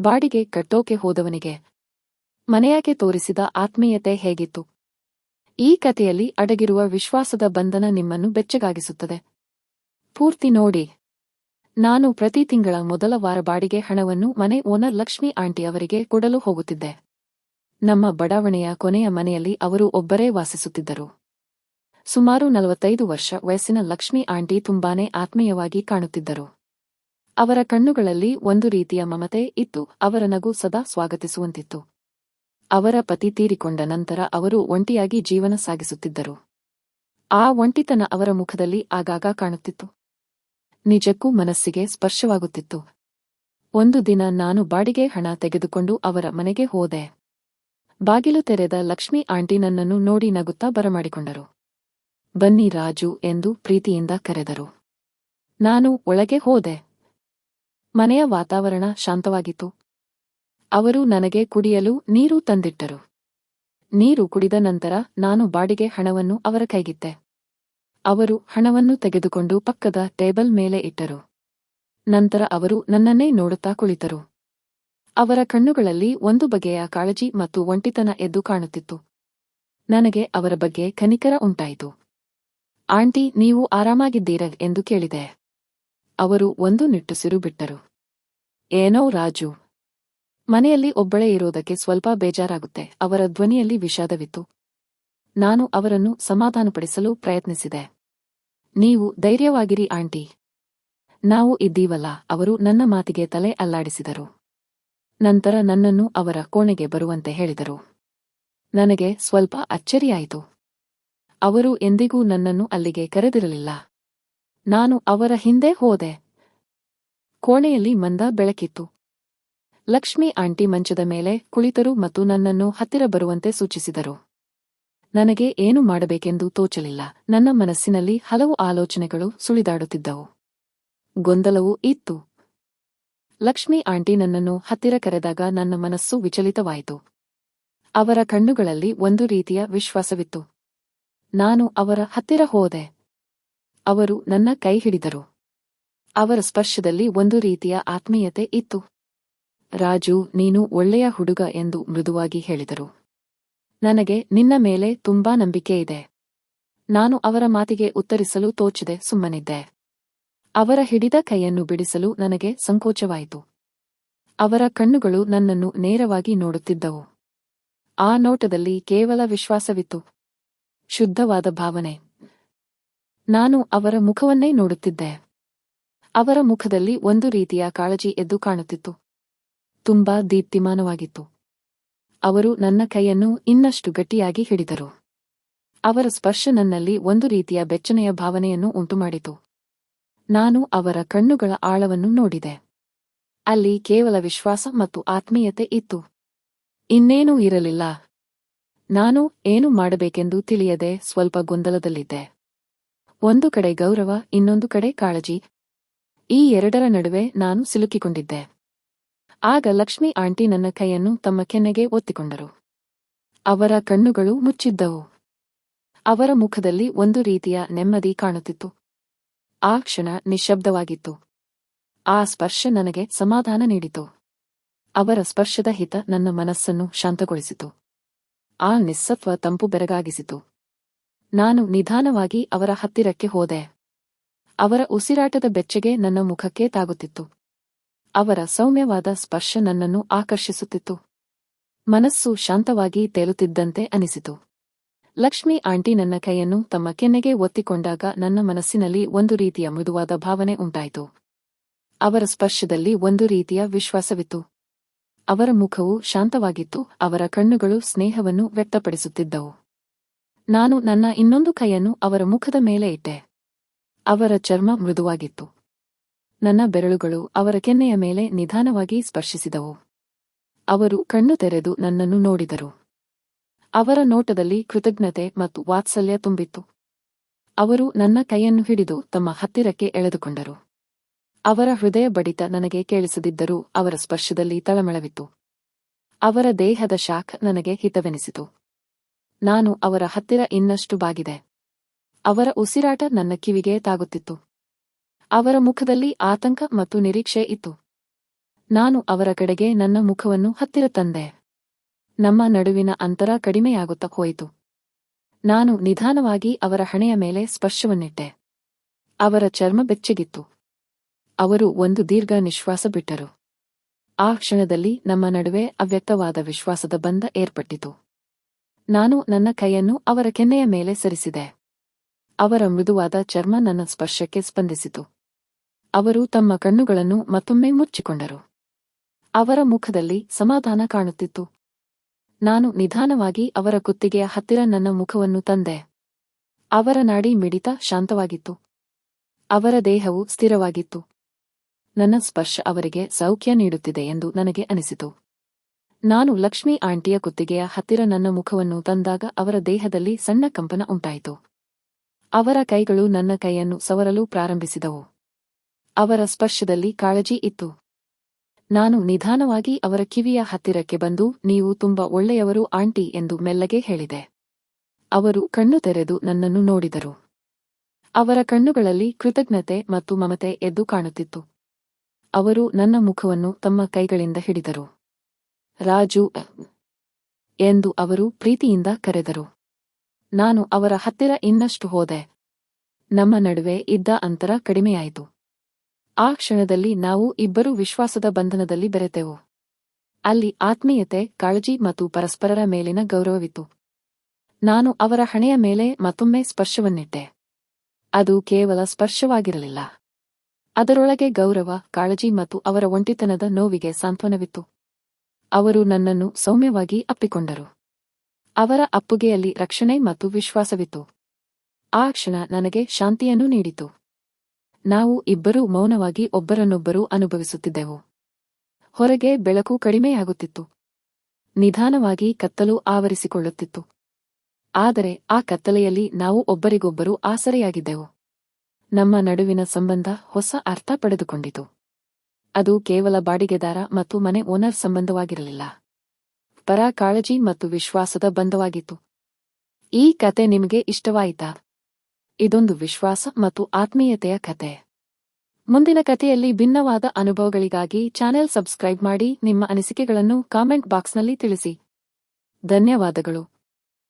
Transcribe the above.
ಬಾಡಿಗೆ ಕಟ್ಟೋಕೆ ಹೋದವನಿಗೆ. ಮನೆಯಾಗೆ ತೋರಿಸಿದ ಆತ್ಮೀಯತೆ ಹೇಗಿತ್ತು? ಈ ಕಥೆಯಲ್ಲಿ ಅಡಗಿರುವ ವಿಶ್ವಾಸದ ಬಂಧನ ನಿಮ್ಮನ್ನು ಬೆಚ್ಚಗಾಗಿಸುತ್ತದೆ. ಪೂರ್ತಿ ನೋಡಿ. ನಾನು ಪ್ರತಿ ತಿಂಗಳ ಮೊದಲ ವಾರ ಬಾಡಿಗೆ ಹಣವನ್ನು ಮನೆ ಓನರ್ ಲಕ್ಷ್ಮಿ ಆಂಟಿ ಅವರಿಗೆ ಕೊಡಲು ಹೋಗುತ್ತಿದ್ದೆ. ನಮ್ಮ ಬಡಾವಣೆಯ ಕೊನೆಯ ಮನೆಯಲ್ಲಿ ಅವರು ಒಬ್ಬರೇ ವಾಸಿಸುತ್ತಿದ್ದರು. ಸುಮಾರು ನಲವತ್ತೈದು ವರ್ಷ ವಯಸ್ಸಿನ ಲಕ್ಷ್ಮಿ ಆಂಟಿ ತುಂಬಾನೇ ಆತ್ಮೀಯವಾಗಿ ಕಾಣುತ್ತಿದ್ದರು. ಅವರ ಕಣ್ಣುಗಳಲ್ಲಿ ಒಂದು ರೀತಿಯ ಮಮತೆ ಇತ್ತು, ಅವರ ನಗು ಸದಾ ಸ್ವಾಗತಿಸುವಂತಿತ್ತು. ಅವರ ಪತಿ ತೀರಿಕೊಂಡ ನಂತರ ಅವರು ಒಂಟಿಯಾಗಿ ಜೀವನ ಸಾಗಿಸುತ್ತಿದ್ದರು. ಆ ಒಂಟಿತನ ಅವರ ಮುಖದಲ್ಲಿ ಆಗಾಗ ಕಾಣುತ್ತಿತ್ತು. ನಿಜಕ್ಕೂ ಮನಸ್ಸಿಗೆ ಸ್ಪರ್ಶವಾಗುತ್ತಿತ್ತು. ಒಂದು ದಿನ ನಾನು ಬಾಡಿಗೆ ಹಣ ತೆಗೆದುಕೊಂಡು ಅವರ ಮನೆಗೆ ಹೋದೆ. ಬಾಗಿಲು ತೆರೆದ ಲಕ್ಷ್ಮಿ ಆಂಟಿ ನನ್ನನ್ನು ನೋಡಿ ನಗುತ್ತಾ ಬರಮಾಡಿಕೊಂಡರು. ಬನ್ನಿ ರಾಜು ಎಂದು ಪ್ರೀತಿಯಿಂದ ಕರೆದರು. ನಾನು ಒಳಗೆ ಹೋದೆ. ಮನೆಯ ವಾತಾವರಣ ಶಾಂತವಾಗಿತ್ತು. ಅವರು ನನಗೆ ಕುಡಿಯಲು ನೀರು ತಂದಿಟ್ಟರು. ನೀರು ಕುಡಿದ ನಂತರ ನಾನು ಬಾಡಿಗೆ ಹಣವನ್ನು ಅವರ ಕೈಗಿತ್ತೆ ಅವರು ಹಣವನ್ನು ತೆಗೆದುಕೊಂಡು ಪಕ್ಕದ ಟೇಬಲ್ ಮೇಲೆ ಇಟ್ಟರು. ನಂತರ ಅವರು ನನ್ನನ್ನೇ ನೋಡುತ್ತಾ ಕುಳಿತರು. ಅವರ ಕಣ್ಣುಗಳಲ್ಲಿ ಒಂದು ಬಗೆಯ ಕಾಳಜಿ ಮತ್ತು ಒಂಟಿತನ ಎದ್ದು ಕಾಣುತ್ತಿತ್ತು. ನನಗೆ ಅವರ ಬಗ್ಗೆ ಕನಿಕರ ಉಂಟಾಯಿತು. ಆಂಟಿ, ನೀವು ಆರಾಮಾಗಿದ್ದೀರ? ಎಂದು ಕೇಳಿದೆ. ಅವರು ಒಂದು ನಿಟ್ಟುಸಿರು ಬಿಟ್ಟರು. ಏನೋ ರಾಜು. ಮನೆಯಲ್ಲಿ ಒಬ್ಬಳೇ ಇರೋದಕ್ಕೆ ಸ್ವಲ್ಪ ಬೇಜಾರಾಗುತ್ತೆ. ಅವರ ಧ್ವನಿಯಲ್ಲಿ ವಿಷಾದವಿತ್ತು. ನಾನು ಅವರನ್ನು ಸಮಾಧಾನಪಡಿಸಲು ಪ್ರಯತ್ನಿಸಿದೆ. ನೀವು ಧೈರ್ಯವಾಗಿರಿ, ಆಂಟಿ. ನಾವು ಇದ್ದೀವಲ್ಲ. ಅವರು ನನ್ನ ಮಾತಿಗೆ ತಲೆ ಅಲ್ಲಾಡಿಸಿದರು. ನಂತರ ನನ್ನನ್ನು ಅವರ ಕೋಣೆಗೆ ಬರುವಂತೆ ಹೇಳಿದರು. ನನಗೆ ಸ್ವಲ್ಪ ಅಚ್ಚರಿಯಾಯಿತು. ಅವರು ಎಂದಿಗೂ ನನ್ನನ್ನು ಅಲ್ಲಿಗೆ ಕರೆದಿರಲಿಲ್ಲ. ನಾನು ಅವರ ಹಿಂದೆ ಹೋದೆ. ಕೋಣೆಯಲ್ಲಿ ಮಂದ ಬೆಳಕಿತ್ತು. ಲಕ್ಷ್ಮಿ ಆಂಟಿ ಮಂಚದ ಮೇಲೆ ಕುಳಿತರು ಮತ್ತು ನನ್ನನ್ನು ಹತ್ತಿರ ಬರುವಂತೆ ಸೂಚಿಸಿದರು. ನನಗೆ ಏನು ಮಾಡಬೇಕೆಂದು ತೋಚಲಿಲ್ಲ. ನನ್ನ ಮನಸ್ಸಿನಲ್ಲಿ ಹಲವು ಆಲೋಚನೆಗಳು ಸುಳಿದಾಡುತ್ತಿದ್ದವು. ಗೊಂದಲವೂ ಇತ್ತು. ಲಕ್ಷ್ಮಿ ಆಂಟಿ ನನ್ನನ್ನು ಹತ್ತಿರ ಕರೆದಾಗ ನನ್ನ ಮನಸ್ಸು ವಿಚಲಿತವಾಯಿತು. ಅವರ ಕಣ್ಣುಗಳಲ್ಲಿ ಒಂದು ರೀತಿಯ ವಿಶ್ವಾಸವಿತ್ತು. ನಾನು ಅವರ ಹತ್ತಿರ ಹೋದೆ. ಅವರು ನನ್ನ ಕೈ ಹಿಡಿದರು. ಅವರ ಸ್ಪರ್ಶದಲ್ಲಿ ಒಂದು ರೀತಿಯ ಆತ್ಮೀಯತೆ ಇತ್ತು. ರಾಜು, ನೀನು ಒಳ್ಳೆಯ ಹುಡುಗ ಎಂದು ಮೃದುವಾಗಿ ಹೇಳಿದರು. ನನಗೆ ನಿನ್ನ ಮೇಲೆ ತುಂಬಾ ನಂಬಿಕೆ ಇದೆ. ನಾನು ಅವರ ಮಾತಿಗೆ ಉತ್ತರಿಸಲು ತೋಚದೆ, ಸುಮ್ಮನಿದ್ದೆ. ಅವರ ಹಿಡಿದ ಕೈಯನ್ನು ಬಿಡಿಸಲು ನನಗೆ ಸಂಕೋಚವಾಯಿತು. ಅವರ ಕಣ್ಣುಗಳು ನನ್ನನ್ನು ನೇರವಾಗಿ ನೋಡುತ್ತಿದ್ದವು. ಆ ನೋಟದಲ್ಲಿ ಕೇವಲ ವಿಶ್ವಾಸವಿತ್ತು. ಶುದ್ಧವಾದ ಭಾವನೆ. ನಾನು ಅವರ ಮುಖವನ್ನೇ ನೋಡುತ್ತಿದ್ದೆ. ಅವರ ಮುಖದಲ್ಲಿ ಒಂದು ರೀತಿಯ ಕಾಳಜಿ ಎದ್ದು ಕಾಣುತ್ತಿತ್ತು. ತುಂಬಾ ದೀಪ್ತಿಮಾನವಾಗಿತ್ತು. ಅವರು ನನ್ನ ಕೈಯನ್ನು ಇನ್ನಷ್ಟು ಗಟ್ಟಿಯಾಗಿ ಹಿಡಿದರು. ಅವರ ಸ್ಪರ್ಶ ನನ್ನಲ್ಲಿ ಒಂದು ರೀತಿಯ ಬೆಚ್ಚನೆಯ ಭಾವನೆಯನ್ನು ಉಂಟುಮಾಡಿತು. ನಾನು ಅವರ ಕಣ್ಣುಗಳ ಆಳವನ್ನು ನೋಡಿದೆ. ಅಲ್ಲಿ ಕೇವಲ ವಿಶ್ವಾಸ ಮತ್ತು ಆತ್ಮೀಯತೆ ಇತ್ತು. ಇನ್ನೇನೂ ಇರಲಿಲ್ಲ. ನಾನು ಏನು ಮಾಡಬೇಕೆಂದು ತಿಳಿಯದೆ ಸ್ವಲ್ಪ ಗೊಂದಲದಲ್ಲಿದ್ದೆ. ಒಂದು ಕಡೆ ಗೌರವ, ಇನ್ನೊಂದು ಕಡೆ ಕಾಳಜಿ ಈ ಎರಡರ ನಡುವೆ ನಾನು ಸಿಲುಕಿಕೊಂಡಿದ್ದೆ. ಆಗ ಲಕ್ಷ್ಮಿ ಆಂಟಿ ನನ್ನ ಕೈಯನ್ನು ತಮ್ಮ ಕೆನ್ನೆಗೆ ಒತ್ತಿಕೊಂಡರು. ಅವರ ಕಣ್ಣುಗಳು ಮುಚ್ಚಿದ್ದವು. ಅವರ ಮುಖದಲ್ಲಿ ಒಂದು ರೀತಿಯ ನೆಮ್ಮದಿ ಕಾಣುತ್ತಿತ್ತು. ಆ ಕ್ಷಣ ನಿಶ್ಶಬ್ದವಾಗಿತ್ತು. ಆ ಸ್ಪರ್ಶ ನನಗೆ ಸಮಾಧಾನ ನೀಡಿತು. ಅವರ ಸ್ಪರ್ಶದ ಹಿತ ನನ್ನ ಮನಸ್ಸನ್ನು ಶಾಂತಗೊಳಿಸಿತು. ಆ ನಿಸ್ಸತ್ವ ತಂಪು ಬೆರಗಾಗಿಸಿತು. ನಾನು ನಿಧಾನವಾಗಿ ಅವರ ಹತ್ತಿರಕ್ಕೆ ಹೋದೆ. ಅವರ ಉಸಿರಾಟದ ಬೆಚ್ಚಗೆ ನನ್ನ ಮುಖಕ್ಕೆ ತಾಗುತ್ತಿತ್ತು. ಅವರ ಸೌಮ್ಯವಾದ ಸ್ಪರ್ಶ ನನ್ನನ್ನು ಆಕರ್ಷಿಸುತ್ತಿತ್ತು. ಮನಸ್ಸು ಶಾಂತವಾಗಿ ತೇಲುತ್ತಿದ್ದಂತೆ ಅನಿಸಿತು. ಲಕ್ಷ್ಮಿ ಆಂಟಿ ನನ್ನ ಕೈಯನ್ನು ತಮ್ಮ ಕೆನ್ನೆಗೆ ಒತ್ತಿಕೊಂಡಾಗ ನನ್ನ ಮನಸ್ಸಿನಲ್ಲಿ ಒಂದು ರೀತಿಯ ಮೃದುವಾದ ಭಾವನೆ ಉಂಟಾಯಿತು. ಅವರ ಸ್ಪರ್ಶದಲ್ಲಿ ಒಂದು ರೀತಿಯ ವಿಶ್ವಾಸವಿತ್ತು. ಅವರ ಮುಖವು ಶಾಂತವಾಗಿತ್ತು, ಅವರ ಕಣ್ಣುಗಳು ಸ್ನೇಹವನ್ನು ವ್ಯಕ್ತಪಡಿಸುತ್ತಿದ್ದವು. ನಾನು ನನ್ನ ಇನ್ನೊಂದು ಕೈಯನ್ನು ಅವರ ಮುಖದ ಮೇಲೆ ಇಟ್ಟೆ. ಅವರ ಚರ್ಮ ಮೃದುವಾಗಿತ್ತು. ನನ್ನ ಬೆರಳುಗಳು ಅವರ ಕೆನ್ನೆಯ ಮೇಲೆ ನಿಧಾನವಾಗಿ ಸ್ಪರ್ಶಿಸಿದವು. ಅವರು ಕಣ್ಣು ತೆರೆದು ನನ್ನನ್ನು ನೋಡಿದರು. ಅವರ ನೋಟದಲ್ಲಿ ಕೃತಜ್ಞತೆ ಮತ್ತು ವಾತ್ಸಲ್ಯ ತುಂಬಿತ್ತು. ಅವರು ನನ್ನ ಕೈಯನ್ನು ಹಿಡಿದು ತಮ್ಮ ಹತ್ತಿರಕ್ಕೆ ಎಳೆದುಕೊಂಡರು. ಅವರ ಹೃದಯ ಬಡಿತ ನನಗೆ ಕೇಳಿಸದಿದ್ದರೂ ಅವರ ಸ್ಪರ್ಶದಲ್ಲಿ ತಳಮಳವಿತ್ತು. ಅವರ ದೇಹದ ಶಾಖ ನನಗೆ ಹಿತವೆನಿಸಿತು. ನಾನು ಅವರ ಹತ್ತಿರ ಇನ್ನಷ್ಟು ಬಾಗಿದೆ. ಅವರ ಉಸಿರಾಟ ನನ್ನ ಕಿವಿಗೆ ತಾಗುತ್ತಿತ್ತು ಅವರ ಮುಖದಲ್ಲಿ ಆತಂಕ ಮತ್ತು ನಿರೀಕ್ಷೆ ಇತ್ತು. ನಾನು ಅವರ ಕಡೆಗೆ ನನ್ನ ಮುಖವನ್ನು ಹತ್ತಿರ ತಂದೆ. ನಮ್ಮ ನಡುವಿನ ಅಂತರ ಕಡಿಮೆಯಾಗುತ್ತಾ ಹೋಯಿತು. ನಾನು ನಿಧಾನವಾಗಿ ಅವರ ಹಣೆಯ ಮೇಲೆ ಸ್ಪರ್ಶವನ್ನಿಟ್ಟೆ. ಅವರ ಚರ್ಮ ಬೆಚ್ಚಗಿತ್ತು. ಅವರು ಒಂದು ದೀರ್ಘ ನಿಶ್ವಾಸ ಬಿಟ್ಟರು. ಆ ಕ್ಷಣದಲ್ಲಿ ನಮ್ಮ ನಡುವೆ ಅವ್ಯಕ್ತವಾದ ವಿಶ್ವಾಸದ ಬಂಧ ಏರ್ಪಟ್ಟಿತು. ನಾನು ನನ್ನ ಕೈಯನ್ನು ಅವರ ಕೆನ್ನೆಯ ಮೇಲೆ ಸರಿಸಿದೆ. ಅವರ ಮೃದುವಾದ ಚರ್ಮ ನನ್ನ ಸ್ಪರ್ಶಕ್ಕೆ ಸ್ಪಂದಿಸಿತು. ಅವರು ತಮ್ಮ ಕಣ್ಣುಗಳನ್ನು ಮತ್ತೊಮ್ಮೆ ಮುಚ್ಚಿಕೊಂಡರು. ಅವರ ಮುಖದಲ್ಲಿ ಸಮಾಧಾನ ಕಾಣುತ್ತಿತ್ತು. ನಾನು ನಿಧಾನವಾಗಿ ಅವರ ಕುತ್ತಿಗೆಯ ಹತ್ತಿರ ನನ್ನ ಮುಖವನ್ನು ತಂದೆ. ಅವರ ನಾಡಿ ಮಿಡಿತ ಶಾಂತವಾಗಿತ್ತು. ಅವರ ದೇಹವು ಸ್ಥಿರವಾಗಿತ್ತು. ನನ್ನ ಸ್ಪರ್ಶ ಅವರಿಗೆ ಸೌಖ್ಯ ನೀಡುತ್ತಿದೆ ಎಂದು ನನಗೆ ಅನಿಸಿತು. ನಾನು ಲಕ್ಷ್ಮೀ ಆಂಟಿಯ ಕುತ್ತಿಗೆಯ ಹತ್ತಿರ ನನ್ನ ಮುಖವನ್ನು ತಂದಾಗ ಅವರ ದೇಹದಲ್ಲಿ ಸಣ್ಣ ಕಂಪನ ಉಂಟಾಯಿತು. ಅವರ ಕೈಗಳು ನನ್ನ ಕೈಯನ್ನು ಸವರಲು ಪ್ರಾರಂಭಿಸಿದವು. ಅವರ ಸ್ಪರ್ಶದಲ್ಲಿ ಕಾಳಜಿ ಇತ್ತು. ನಾನು ನಿಧಾನವಾಗಿ ಅವರ ಕಿವಿಯ ಹತ್ತಿರಕ್ಕೆ ಬಂದು, ನೀವು ತುಂಬಾ ಒಳ್ಳೆಯವರು ಆಂಟಿ ಎಂದು ಮೆಲ್ಲಗೆ ಹೇಳಿದೆ. ಅವರು ಕಣ್ಣು ತೆರೆದು ನನ್ನನ್ನು ನೋಡಿದರು. ಅವರ ಕಣ್ಣುಗಳಲ್ಲಿ ಕೃತಜ್ಞತೆ ಮತ್ತು ಮಮತೆ ಎದ್ದು ಕಾಣುತ್ತಿತ್ತು. ಅವರು ನನ್ನ ಮುಖವನ್ನು ತಮ್ಮ ಕೈಗಳಿಂದ ಹಿಡಿದರು. ರಾಜು ಎಂದು ಅವರು ಪ್ರೀತಿಯಿಂದ ಕರೆದರು. ನಾನು ಅವರ ಹತ್ತಿರ ಇನ್ನಷ್ಟು ಹೋದೆ. ನಮ್ಮ ನಡುವೆ ಇದ್ದ ಅಂತರ ಕಡಿಮೆಯಾಯಿತು. ಆ ಕ್ಷಣದಲ್ಲಿ ನಾವು ಇಬ್ಬರು ವಿಶ್ವಾಸದ ಬಂಧನದಲ್ಲಿ ಬೆರೆತೆವು. ಅಲ್ಲಿ ಆತ್ಮೀಯತೆ, ಕಾಳಜಿ ಮತ್ತು ಪರಸ್ಪರರ ಮೇಲಿನ ಗೌರವವಿತ್ತು. ನಾನು ಅವರ ಹಣೆಯ ಮೇಲೆ ಮತ್ತೊಮ್ಮೆ ಸ್ಪರ್ಶವನ್ನಿಟ್ಟೆ. ಅದು ಕೇವಲ ಸ್ಪರ್ಶವಾಗಿರಲಿಲ್ಲ. ಅದರೊಳಗೆ ಗೌರವ, ಕಾಳಜಿ ಮತ್ತು ಅವರ ಒಂಟಿತನದ ನೋವಿಗೆ ಸಾಂತ್ವನವಿತ್ತು. ಅವರು ನನ್ನನ್ನು ಸೌಮ್ಯವಾಗಿ ಅಪ್ಪಿಕೊಂಡರು. ಅವರ ಅಪ್ಪುಗೆಯಲ್ಲಿ ರಕ್ಷಣೆ ಮತ್ತು ವಿಶ್ವಾಸವಿತ್ತು. ಆ ಕ್ಷಣ ನನಗೆ ಶಾಂತಿಯನ್ನು ನೀಡಿತು. ನಾವು ಇಬ್ಬರೂ ಮೌನವಾಗಿ ಒಬ್ಬರನ್ನೊಬ್ಬರು ಅನುಭವಿಸುತ್ತಿದ್ದೆವು. ಹೊರಗೆ ಬೆಳಕು ಕಡಿಮೆಯಾಗುತ್ತಿತ್ತು. ನಿಧಾನವಾಗಿ ಕತ್ತಲು ಆವರಿಸಿಕೊಳ್ಳುತ್ತಿತ್ತು. ಆದರೆ ಆ ಕತ್ತಲೆಯಲ್ಲಿ ನಾವು ಒಬ್ಬರಿಗೊಬ್ಬರು ಆಸರೆಯಾಗಿದ್ದೆವು. ನಮ್ಮ ನಡುವಿನ ಸಂಬಂಧ ಹೊಸ ಅರ್ಥ ಪಡೆದುಕೊಂಡಿತು. ಅದು ಕೇವಲ ಬಾಡಿಗೆದಾರ ಮತ್ತು ಮನೆ ಓನರ್ ಸಂಬಂಧವಾಗಿರಲಿಲ್ಲ. ಪರ ಕಾಳಜಿ ಮತ್ತು ವಿಶ್ವಾಸದ ಬಂಧವಾಗಿತ್ತು. ಈ ಕತೆ ನಿಮಗೆ ಇಷ್ಟವಾಯಿತಾ? ಇದೊಂದು ವಿಶ್ವಾಸ ಮತ್ತು ಆತ್ಮೀಯತೆಯ ಕತೆ. ಮುಂದಿನ ಕಥೆಯಲ್ಲಿ ಭಿನ್ನವಾದ ಅನುಭವಗಳಿಗಾಗಿ ಚಾನೆಲ್ ಸಬ್ಸ್ಕ್ರೈಬ್ ಮಾಡಿ ನಿಮ್ಮ ಅನಿಸಿಕೆಗಳನ್ನು ಕಾಮೆಂಟ್ ಬಾಕ್ಸ್ನಲ್ಲಿ ತಿಳಿಸಿ. ಧನ್ಯವಾದಗಳು.